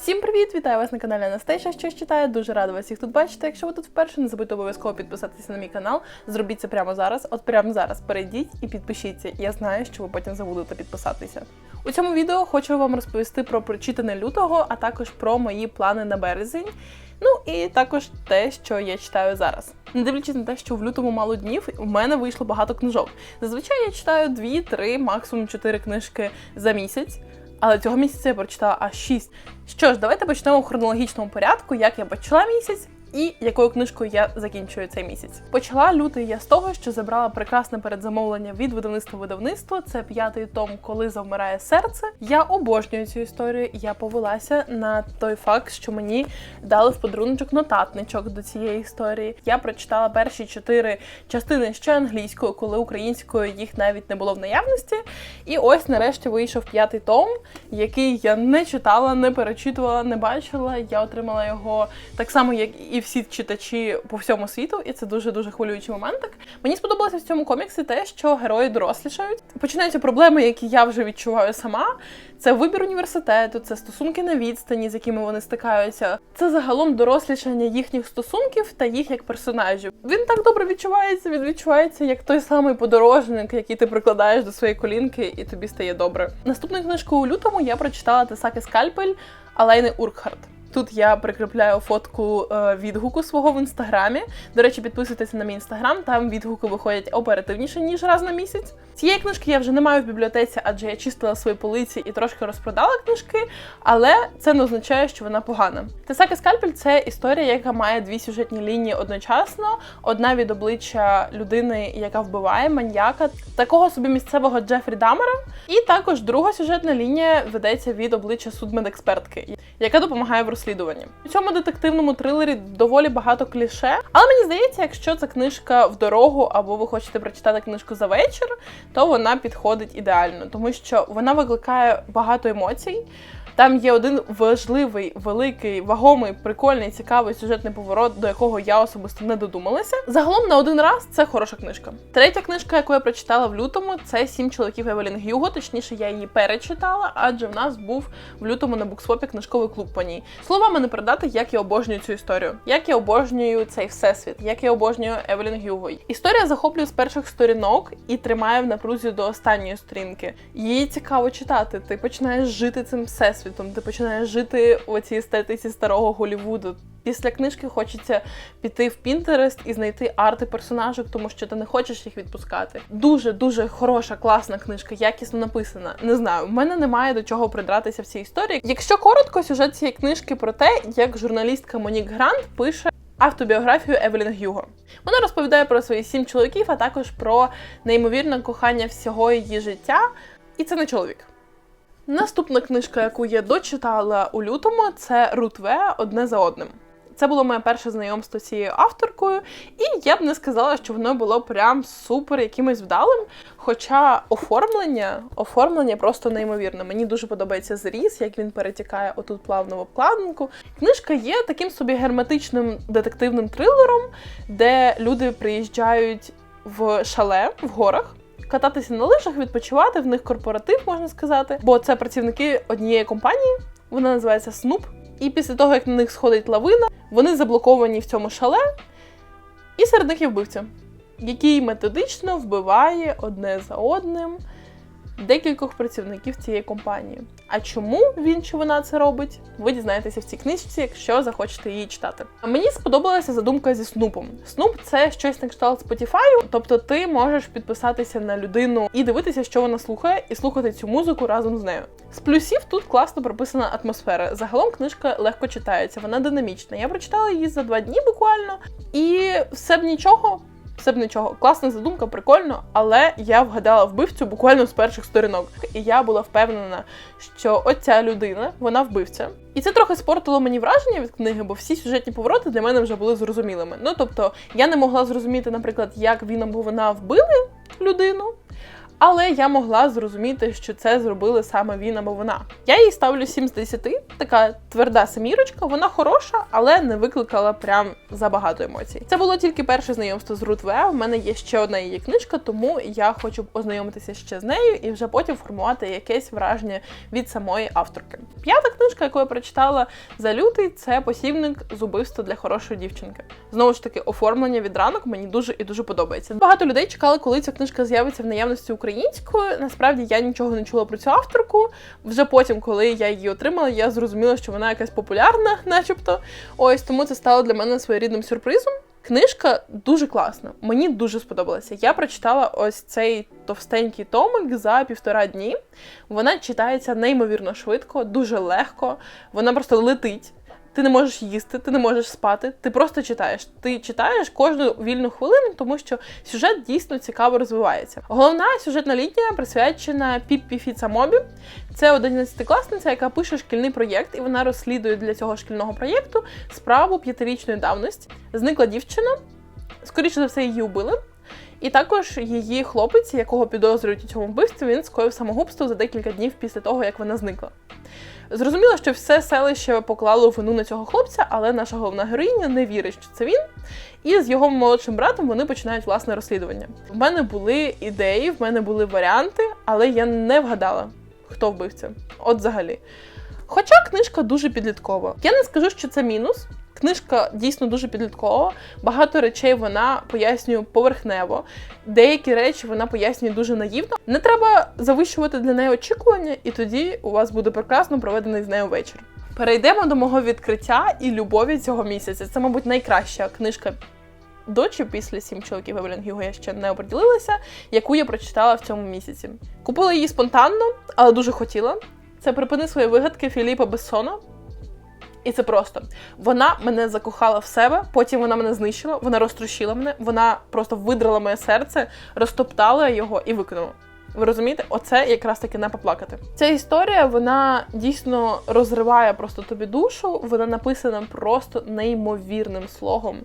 Всім привіт! Вітаю вас на каналі Анастейша. Щось читає. Дуже рада вас всіх тут бачити. Якщо ви тут вперше, не забудьте обов'язково підписатися на мій канал. Зробіть це прямо зараз. От прямо зараз перейдіть і підпишіться. Я знаю, що ви потім забудете підписатися. У цьому відео хочу вам розповісти про прочитане лютого, а також про мої плани на березень. Ну і також те, що я читаю зараз. Не дивлячись на те, що в лютому мало днів, у мене вийшло багато книжок. Зазвичай я читаю 2-3, максимум 4 книжки за місяць. Але цього місяця я прочитала аж 6. Що ж, давайте почнемо в хронологічному порядку, як я почала місяць і якою книжкою я закінчую цей місяць. Почала лютий я з того, що забрала прекрасне передзамовлення від видавництва видавництво. Це п'ятий том, коли завмирає серце. Я обожнюю цю історію. Я повелася на той факт, що мені дали в подарунок нотатничок до цієї історії. Я прочитала перші чотири частини ще англійською, коли українською їх навіть не було в наявності. І ось нарешті вийшов п'ятий том, який я не читала, не перечитувала, не бачила. Я отримала його так само, як і всі читачі по всьому світу, і це дуже дуже хвилюючий моментик. Мені сподобалося в цьому коміксі те, що герої дорослішають. Починаються проблеми, які я вже відчуваю сама. Це вибір університету, це стосунки на відстані, з якими вони стикаються. Це загалом дорослішання їхніх стосунків та їх як персонажів. Він так добре відчувається. Він відчувається як той самий подорожник, який ти прикладаєш до своєї колінки, і тобі стає добре. Наступну книжку у лютому я прочитала Тесаки Скальпель Алейни Уркхарт. Тут я прикріпляю фотку е, відгуку свого в інстаграмі. До речі, підписуйтесь на мій інстаграм, там відгуки виходять оперативніше, ніж раз на місяць. Цієї книжки я вже не маю в бібліотеці, адже я чистила свої полиці і трошки розпродала книжки, але це не означає, що вона погана. Тесаки Скальпель це історія, яка має дві сюжетні лінії одночасно: одна від обличчя людини, яка вбиває маньяка, такого собі місцевого Джефрі Дамера, і також друга сюжетна лінія ведеться від обличчя судмедекспертки, яка допомагає в розслідуванні. У цьому детективному трилері доволі багато кліше, але мені здається, якщо це книжка в дорогу або ви хочете прочитати книжку за вечір, то вона підходить ідеально, тому що вона викликає багато емоцій. Там є один важливий, великий, вагомий, прикольний, цікавий сюжетний поворот, до якого я особисто не додумалася. Загалом на один раз це хороша книжка. Третя книжка, яку я прочитала в лютому, це сім чоловіків Евелін Гюго. Точніше, я її перечитала, адже в нас був в лютому на буксвопі книжковий клуб по ній. Словами не передати, як я обожнюю цю історію, як я обожнюю цей всесвіт, як я обожнюю Евелін Гюго. Історія захоплює з перших сторінок і тримає в напрузі до останньої сторінки. Її цікаво читати. Ти починаєш жити цим всесвітом всесвітом, ти починаєш жити у цій естетиці старого Голівуду. Після книжки хочеться піти в Пінтерест і знайти арти персонажок, тому що ти не хочеш їх відпускати. Дуже дуже хороша, класна книжка, якісно написана. Не знаю, в мене немає до чого придратися в цій історії. Якщо коротко, сюжет цієї книжки про те, як журналістка Монік Грант пише. Автобіографію Евелін Гюго. Вона розповідає про своїх сім чоловіків, а також про неймовірне кохання всього її життя. І це не чоловік. Наступна книжка, яку я дочитала у лютому, це Рутве одне за одним. Це було моє перше знайомство з цією авторкою, і я б не сказала, що воно було прям супер якимось вдалим. Хоча оформлення оформлення просто неймовірне. Мені дуже подобається зріз, як він перетікає отут плавно в обкладинку. Книжка є таким собі герметичним детективним трилером, де люди приїжджають в шале в горах кататися на лижах, відпочивати, в них корпоратив, можна сказати. Бо це працівники однієї компанії, вона називається Snoop. І після того, як на них сходить лавина, вони заблоковані в цьому шале, і серед них є вбивця, який методично вбиває одне за одним декількох працівників цієї компанії. А чому він чи вона це робить? Ви дізнаєтеся в цій книжці, якщо захочете її читати. Мені сподобалася задумка зі снупом. Снуп це щось на кшталт Spotify, тобто ти можеш підписатися на людину і дивитися, що вона слухає, і слухати цю музику разом з нею. З плюсів тут класно прописана атмосфера. Загалом книжка легко читається, вона динамічна. Я прочитала її за два дні буквально, і все б нічого все б нічого. Класна задумка, прикольно, але я вгадала вбивцю буквально з перших сторінок. І я була впевнена, що оця людина, вона вбивця. І це трохи спортило мені враження від книги, бо всі сюжетні повороти для мене вже були зрозумілими. Ну тобто, я не могла зрозуміти, наприклад, як він або вона вбили людину. Але я могла зрозуміти, що це зробили саме він або вона. Я їй ставлю 7 з 10, така тверда семірочка, вона хороша, але не викликала прям забагато емоцій. Це було тільки перше знайомство з Рут В. У мене є ще одна її книжка, тому я хочу ознайомитися ще з нею і вже потім формувати якесь враження від самої авторки. П'ята книжка, яку я прочитала за лютий, це посібник з убивства для хорошої дівчинки. Знову ж таки, оформлення від ранок мені дуже і дуже подобається. Багато людей чекали, коли ця книжка з'явиться в наявності українською. Насправді я нічого не чула про цю авторку. Вже потім, коли я її отримала, я зрозуміла, що вона якась популярна, начебто. Ось тому це стало для мене своєрідним сюрпризом. Книжка дуже класна, мені дуже сподобалася. Я прочитала ось цей товстенький томик за півтора дні. Вона читається неймовірно швидко, дуже легко. Вона просто летить. Ти не можеш їсти, ти не можеш спати, ти просто читаєш. Ти читаєш кожну вільну хвилину, тому що сюжет дійсно цікаво розвивається. Головна сюжетна лінія присвячена Піппі Фіцамобі. Це 11-класниця, яка пише шкільний проєкт, і вона розслідує для цього шкільного проєкту справу п'ятирічної давності. Зникла дівчина, скоріше за все, її убили. І також її хлопець, якого підозрюють у цьому вбивстві, він скоїв самогубство за декілька днів після того, як вона зникла. Зрозуміло, що все селище поклало вину на цього хлопця, але наша головна героїня не вірить, що це він. І з його молодшим братом вони починають власне розслідування. В мене були ідеї, в мене були варіанти, але я не вгадала, хто вбивця. От взагалі. Хоча книжка дуже підліткова. Я не скажу, що це мінус. Книжка дійсно дуже підліткова. Багато речей вона пояснює поверхнево. Деякі речі вона пояснює дуже наївно. Не треба завищувати для неї очікування, і тоді у вас буде прекрасно проведений з нею вечір. Перейдемо до мого відкриття і любові цього місяця. Це, мабуть, найкраща книжка до чи після сім чоловіків Евелін я ще не оприділилася, яку я прочитала в цьому місяці. Купила її спонтанно, але дуже хотіла. Це припини свої вигадки Філіпа Бессона. І це просто вона мене закохала в себе, потім вона мене знищила, вона розтрощила мене, вона просто видрала моє серце, розтоптала його і викинула. Ви розумієте, оце якраз таки не поплакати. Ця історія вона дійсно розриває просто тобі душу. Вона написана просто неймовірним слогом.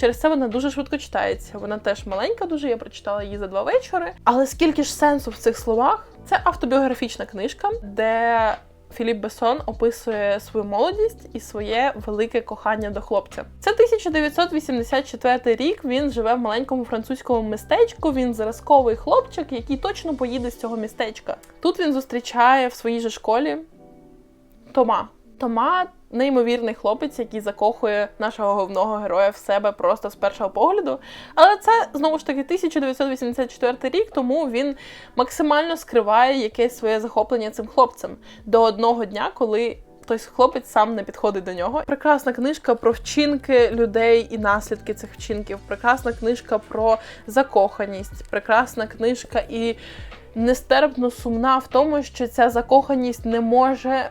Через це вона дуже швидко читається. Вона теж маленька, дуже я прочитала її за два вечори. Але скільки ж сенсу в цих словах? Це автобіографічна книжка, де Філіп Бесон описує свою молодість і своє велике кохання до хлопця. Це 1984 рік. Він живе в маленькому французькому містечку. Він зразковий хлопчик, який точно поїде з цього містечка. Тут він зустрічає в своїй же школі Тома. Тома неймовірний хлопець, який закохує нашого головного героя в себе просто з першого погляду. Але це знову ж таки 1984 рік, тому він максимально скриває якесь своє захоплення цим хлопцем до одного дня, коли. Той хлопець сам не підходить до нього. Прекрасна книжка про вчинки людей і наслідки цих вчинків. Прекрасна книжка про закоханість, прекрасна книжка і нестерпно сумна в тому, що ця закоханість не може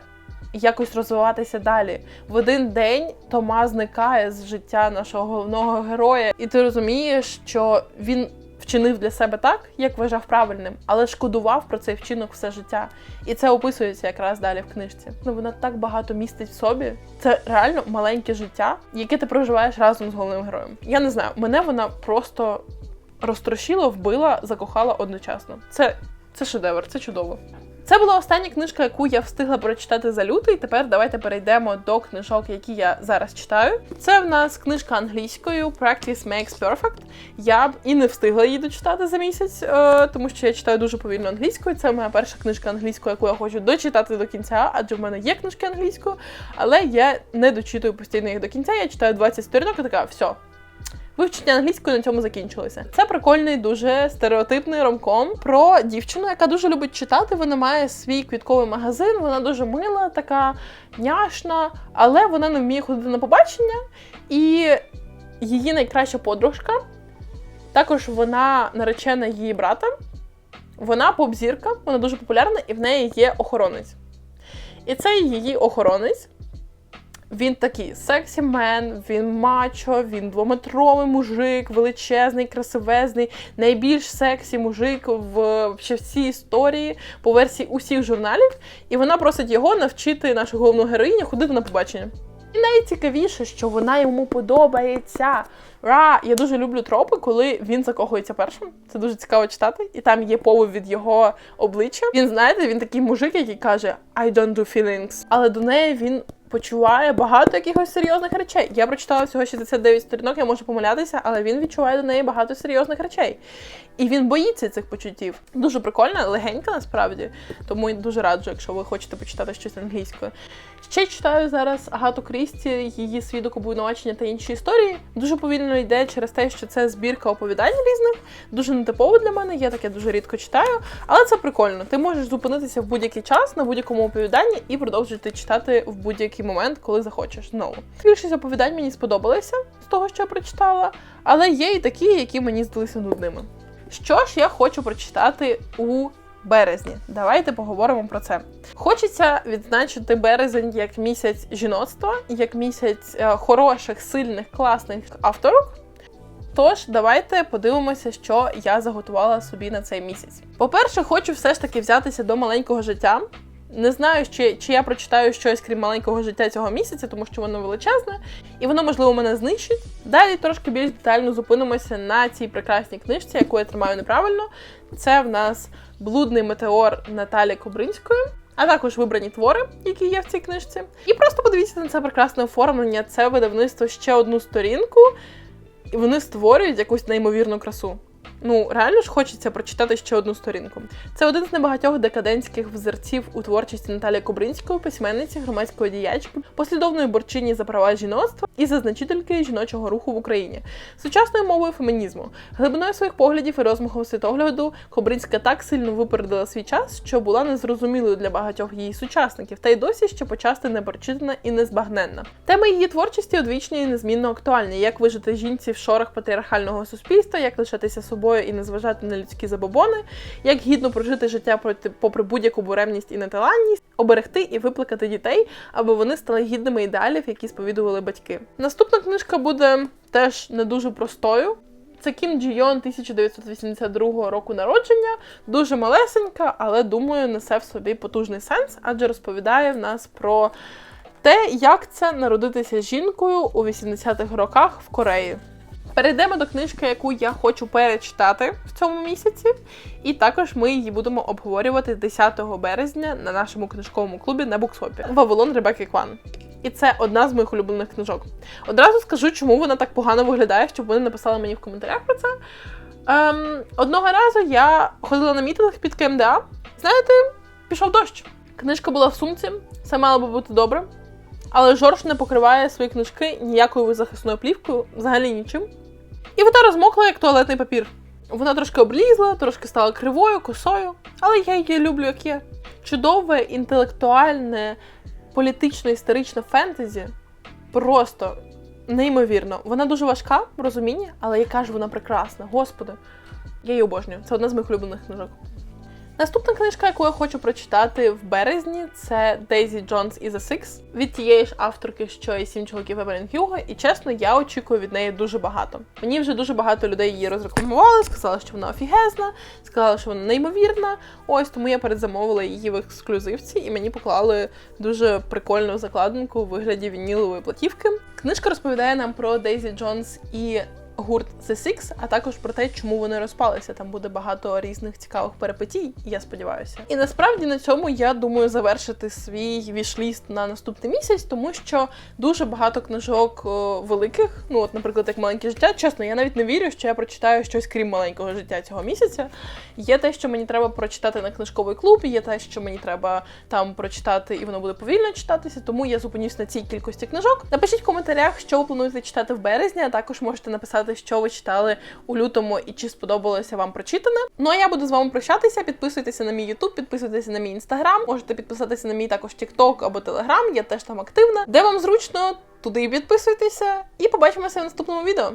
якось розвиватися далі. В один день Тома зникає з життя нашого головного героя, і ти розумієш, що він вчинив для себе так, як вважав правильним, але шкодував про цей вчинок все життя. І це описується якраз далі в книжці. Ну вона так багато містить в собі. Це реально маленьке життя, яке ти проживаєш разом з головним героєм. Я не знаю, мене вона просто розтрощила, вбила, закохала одночасно. Це, Це шедевр, це чудово. Це була остання книжка, яку я встигла прочитати за лютий. Тепер давайте перейдемо до книжок, які я зараз читаю. Це в нас книжка англійською Practice Makes Perfect. Я б і не встигла її дочитати за місяць, е, тому що я читаю дуже повільно англійською. Це моя перша книжка англійською, яку я хочу дочитати до кінця, адже в мене є книжки англійською, але я не дочитую постійно їх до кінця. Я читаю 20 сторінок і така, все. Вивчення англійської на цьому закінчилося. Це прикольний, дуже стереотипний ромком про дівчину, яка дуже любить читати. Вона має свій квітковий магазин, вона дуже мила, така няшна, але вона не вміє ходити на побачення. І її найкраща подружка, також вона наречена її брата. Вона поп-зірка, вона дуже популярна, і в неї є охоронець. І цей її охоронець. Він такий сексі мен, він мачо, він двометровий мужик, величезний, красивезний, найбільш сексі мужик в всій історії по версії усіх журналів. І вона просить його навчити нашу головну героїню ходити на побачення. І найцікавіше, що вона йому подобається. Ра, я дуже люблю тропи, коли він закохується першим. Це дуже цікаво читати. І там є повод від його обличчя. Він знаєте, він такий мужик, який каже I don't do feelings. Але до неї він почуває багато якихось серйозних речей. Я прочитала всього 69 сторінок, я можу помилятися, але він відчуває до неї багато серйозних речей. І він боїться цих почуттів. Дуже прикольна, легенька насправді. Тому дуже раджу, якщо ви хочете почитати щось англійською. Ще читаю зараз Агату Крісті, її свідок обвинувачення та інші історії. Дуже повільно йде через те, що це збірка оповідань різних, дуже нетипово для мене. Я таке дуже рідко читаю, але це прикольно. Ти можеш зупинитися в будь-який час на будь-якому оповіданні і продовжити читати в будь-який момент, коли захочеш. Знову більшість оповідань мені сподобалися з того, що я прочитала, але є і такі, які мені здалися нудними. Що ж я хочу прочитати у березні? Давайте поговоримо про це. Хочеться відзначити березень як місяць жіноцтва, як місяць е, хороших, сильних, класних авторок. Тож, давайте подивимося, що я заготувала собі на цей місяць. По-перше, хочу все ж таки взятися до маленького життя. Не знаю, чи, чи я прочитаю щось крім маленького життя цього місяця, тому що воно величезне, і воно, можливо, мене знищить. Далі трошки більш детально зупинимося на цій прекрасній книжці, яку я тримаю неправильно. Це в нас блудний метеор Наталі Кобринської, а також вибрані твори, які є в цій книжці. І просто подивіться на це прекрасне оформлення. Це видавництво ще одну сторінку, і вони створюють якусь неймовірну красу. Ну, реально ж хочеться прочитати ще одну сторінку. Це один з небагатьох декадентських взірців у творчості Наталії Кобринської, письменниці, громадської діячки, послідовної борчині за права жіноцтва і зазначительки жіночого руху в Україні, сучасною мовою фемінізму, глибиною своїх поглядів і розмахом світогляду Кобринська так сильно випередила свій час, що була незрозумілою для багатьох її сучасників, та й досі ще почасти не прочитана і незбагненна. Теми її творчості одвічні і незмінно актуальні: як вижити жінці в шорах патріархального суспільства, як лишатися собою і не зважати на людські забобони, як гідно прожити життя проти попри будь-яку буремність і неталанність, оберегти і виплакати дітей, аби вони стали гідними ідеалів, які сповідували батьки. Наступна книжка буде теж не дуже простою. Це Кім Джі Йон 1982 року народження, дуже малесенька, але думаю, несе в собі потужний сенс, адже розповідає в нас про те, як це народитися жінкою у 80-х роках в Кореї. Перейдемо до книжки, яку я хочу перечитати в цьому місяці, і також ми її будемо обговорювати 10 березня на нашому книжковому клубі на буксопі Вавилон Ребекки Кван. І це одна з моїх улюблених книжок. Одразу скажу, чому вона так погано виглядає, щоб вони написали мені в коментарях про це. Ем, одного разу я ходила на мітинг під КМДА. Знаєте, пішов дощ. Книжка була в сумці, все мало би бути добре. Але Жорж не покриває свої книжки ніякою захисною плівкою, взагалі нічим. І вона розмокла як туалетний папір. Вона трошки облізла, трошки стала кривою, косою, але я її люблю, як є. Чудове, інтелектуальне, політично-історичне фентезі. Просто неймовірно. Вона дуже важка в розумінні, але яка ж вона прекрасна. Господи, я її обожнюю. Це одна з моїх улюблених книжок. Наступна книжка, яку я хочу прочитати в березні, це Daisy Jones is a Six від тієї ж авторки, що і сім чоловіків Евелін Хьюго. І чесно, я очікую від неї дуже багато. Мені вже дуже багато людей її розрекламували, сказали, що вона офігезна, сказали, що вона неймовірна. Ось тому я передзамовила її в ексклюзивці, і мені поклали дуже прикольну закладинку у вигляді вінілової платівки. Книжка розповідає нам про Дейзі Джонс і гурт The Six, а також про те, чому вони розпалися. Там буде багато різних цікавих перипетій, я сподіваюся. І насправді на цьому я думаю завершити свій вішліст на наступний місяць, тому що дуже багато книжок великих, ну от, наприклад, як маленьке життя. Чесно, я навіть не вірю, що я прочитаю щось крім маленького життя цього місяця. Є те, що мені треба прочитати на книжковий клуб, є те, що мені треба там прочитати, і воно буде повільно читатися. Тому я зупинюсь на цій кількості книжок. Напишіть в коментарях, що ви плануєте читати в березні, а також можете написати, що ви читали у лютому і чи сподобалося вам прочитане. Ну а я буду з вами прощатися. Підписуйтеся на мій YouTube, підписуйтеся на мій інстаграм. Можете підписатися на мій також TikTok або Telegram, Я теж там активна. Де вам зручно, туди і підписуйтеся. І побачимося в наступному відео.